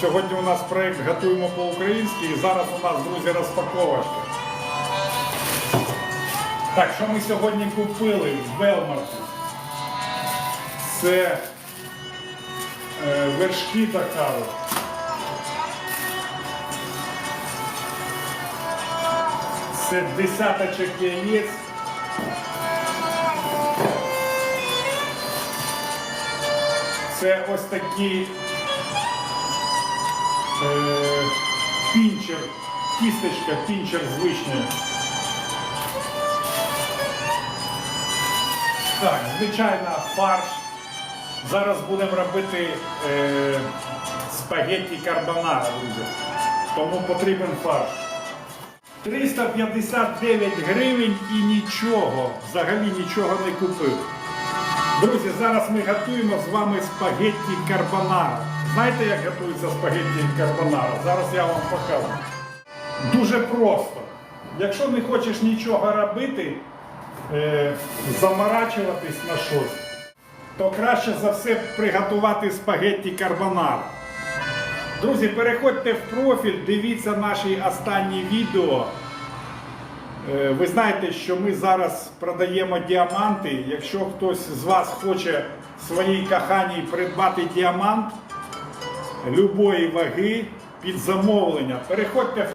Сьогодні у нас проєкт Готуємо по-українськи і зараз у нас, друзі, розпаковочка. Так, що ми сьогодні купили в Белмарті? Це е, вершки кави. Це десяточок яєць. Це ось такий е, пінчер, кісточка, пінчер з вишнею. Так, звичайно, фарш. Зараз будемо робити е, спагетті карбонара, друзі. Тому потрібен фарш. 359 гривень і нічого, взагалі нічого не купив. Друзі, зараз ми готуємо з вами спагетті карбонара. Знаєте, як готується спагетті карбонара? Зараз я вам покажу. Дуже просто. Якщо не хочеш нічого робити, е, заморачуватись на щось, то краще за все приготувати спагетті карбонара. Друзі, переходьте в профіль, дивіться наші останні відео. Е, Ви знаєте, що ми зараз продаємо діаманти. Якщо хтось з вас хоче своїй коханій придбати діамант любої ваги під замовлення, переходьте